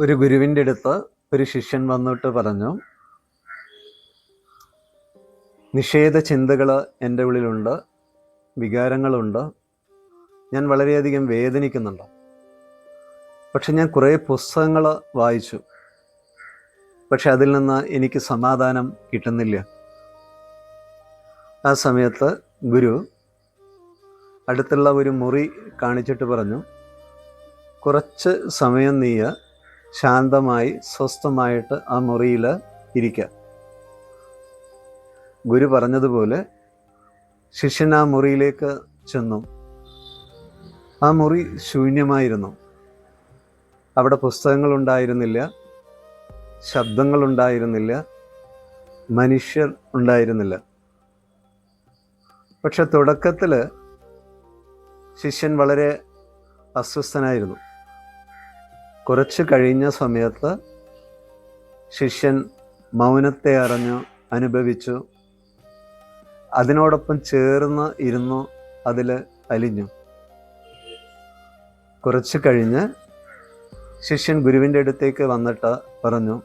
ഒരു ഗുരുവിന്റെ അടുത്ത് ഒരു ശിഷ്യൻ വന്നിട്ട് പറഞ്ഞു നിഷേധ ചിന്തകൾ എന്റെ ഉള്ളിലുണ്ട് വികാരങ്ങളുണ്ട്. ഞാൻ വളരെയധികം വേദനിക്കുന്നുണ്ട്. പക്ഷെ ഞാൻ കുറേ പുസ്തകങ്ങൾ വായിച്ചു. പക്ഷെ അതിൽ നിന്ന് എനിക്ക് സമാധാനം കിട്ടുന്നില്ല. ആ സമയത്ത് ഗുരു അടുത്തുള്ള ഒരു മുറി കാണിച്ചിട്ട് പറഞ്ഞു കുറച്ച് സമയം നീ ശാന്തമായി സ്വസ്ഥമായിട്ട് ആ മുറിയിൽ ഇരിക്കുക ഗുരു പറഞ്ഞതുപോലെ ശിഷ്യൻ ആ മുറിയിലേക്ക് ചെന്നു. ആ മുറി ശൂന്യമായിരുന്നു. അവിടെ ശബ്ദങ്ങൾ ഉണ്ടായിരുന്നില്ല മനുഷ്യർ ഉണ്ടായിരുന്നില്ല. പക്ഷെ തുടക്കത്തിൽ ശിഷ്യൻ വളരെ അസ്വസ്ഥനായിരുന്നു. കുറച്ച് കഴിഞ്ഞ സമയത്ത് ശിഷ്യൻ മൗനത്തെ അറിഞ്ഞു അനുഭവിച്ചു. അതിനോടൊപ്പം ചേർന്ന് ഇരുന്നു അതിൽ അലിഞ്ഞു. കുറച്ച് കഴിഞ്ഞ് ശിഷ്യൻ ഗുരുവിന്റെ അടുത്തേക്ക് വന്നിട്ട് പറഞ്ഞു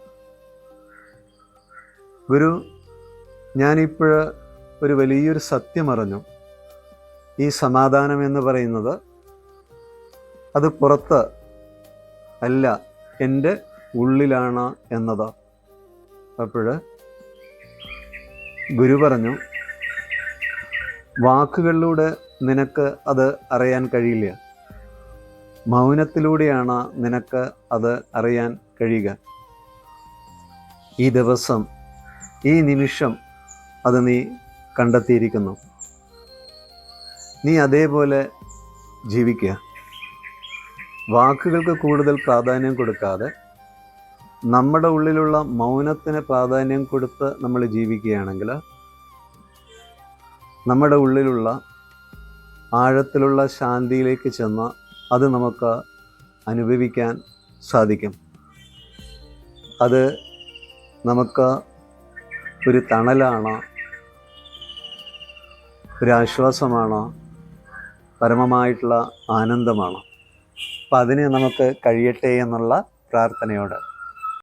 ഗുരു ഞാനിപ്പോൾ ഒരു വലിയൊരു സത്യം അറിഞ്ഞു. ഈ സമാധാനം എന്ന് പറയുന്നത് അത് പുറത്ത് അല്ല എന്റെ ഉള്ളിലാണ് എന്നത്. അപ്പോൾ ഗുരു പറഞ്ഞു വാക്കുകളിലൂടെ നിനക്ക് അത് അറിയാൻ കഴിയില്ല. മൗനത്തിലൂടെയാണ് നിനക്ക് അത് അറിയാൻ കഴിയുക. ഈ ദിവസം ഈ നിമിഷം അത് നീ കണ്ടെത്തിയിരിക്കുന്നു. നീ അതേപോലെ ജീവിക്കുക. വാക്കുകൾക്ക് കൂടുതൽ പ്രാധാന്യം കൊടുക്കാതെ നമ്മുടെ ഉള്ളിലുള്ള മൗനത്തിന് പ്രാധാന്യം കൊടുത്ത് നമ്മൾ ജീവിക്കുകയാണെങ്കിൽ നമ്മുടെ ഉള്ളിലുള്ള ആഴത്തിലുള്ള ശാന്തിയിലേക്ക് ചെന്ന് അത് നമുക്ക് അനുഭവിക്കാൻ സാധിക്കും. അത് നമുക്ക് ഒരു തണലാണോ ഒരു ആശ്വാസമാണ് പരമമായിട്ടുള്ള ആനന്ദമാണ്? അപ്പം അതിന് നമുക്ക് കഴിയട്ടെ എന്നുള്ള പ്രാർത്ഥനയോടെ